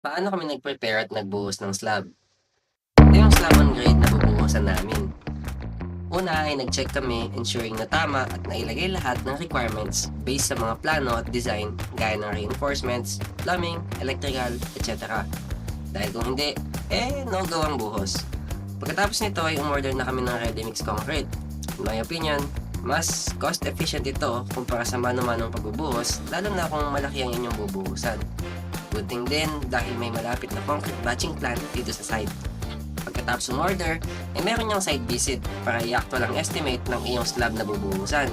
Paano kami nag-prepare at nagbuhos ng slab? Ito yung slab on grade na bubuhusan namin. Una ay nag-check kami ensuring na tama at nailagay lahat ng requirements based sa mga plano at design gaya ng reinforcements, plumbing, electrical, etc. Dahil kung hindi, eh no-go ang buhos. Pagkatapos nito ay umorder na kami ng ready mix concrete. In my opinion, mas cost efficient ito kumpara sa mano-manong pagbubuhos lalo na kung malaki ang inyong bubuhusan. Good thing din dahil may malapit na concrete batching plant dito sa site. Pagkatapos umorder, ay meron niyang site visit para i-actual ang estimate ng iyong slab na bubuhusan.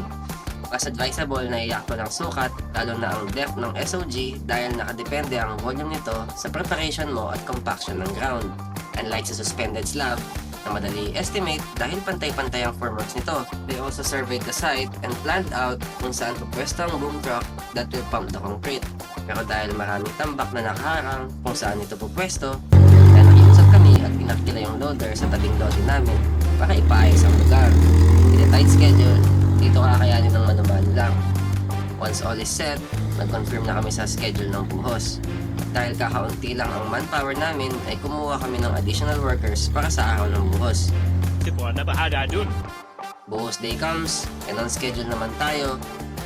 Mas advisable na i-actual ang sukat, lalo na ang depth ng SOG dahil nakadepende ang volume nito sa preparation mo at compaction ng ground. Unlike sa suspended slab, na madali i-estimate dahil pantay-pantay ang formworks nito. They also surveyed the site and planned out kung saan pupwesto ang boom truck that will pump the concrete. Pero dahil maraming tambak na nakaharang kung saan ito pupwesto, kaya nakiusap kami at pinakila yung loader sa tabing lodi namin para ipaayos ang lugar. In a tight schedule, dito kakayanin ng manumano lang. Once all is set, nag-confirm na kami sa schedule ng buhos. Dahil kakaunti lang ang manpower namin, ay kumuha kami ng additional workers para sa araw ng buhos. Si Buwan na bahala dun. Buhos day comes, and on schedule naman tayo.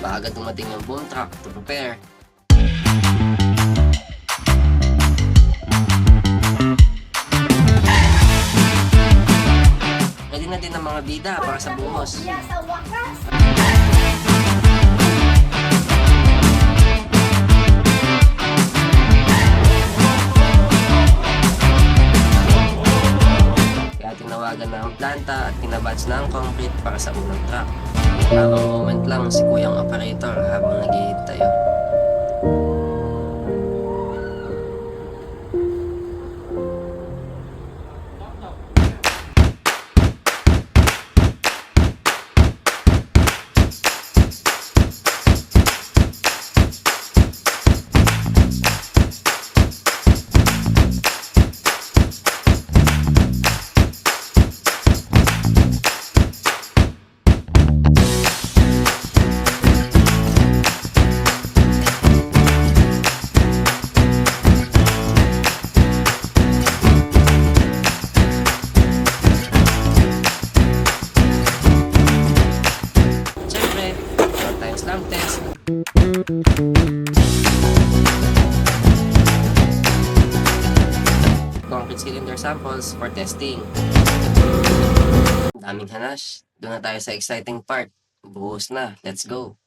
Maaga dumating yung boom truck to prepare. Ready na din ang mga bida para sa buhos. Ang planta at pinabatch na ang concrete para sa unang truck. Tamang moment lang si kuyang operator habang naghihintay. Siyempre, Concrete cylinder samples for testing. Daming hanash. Doon na tayo sa exciting part. Buhos na. Let's go.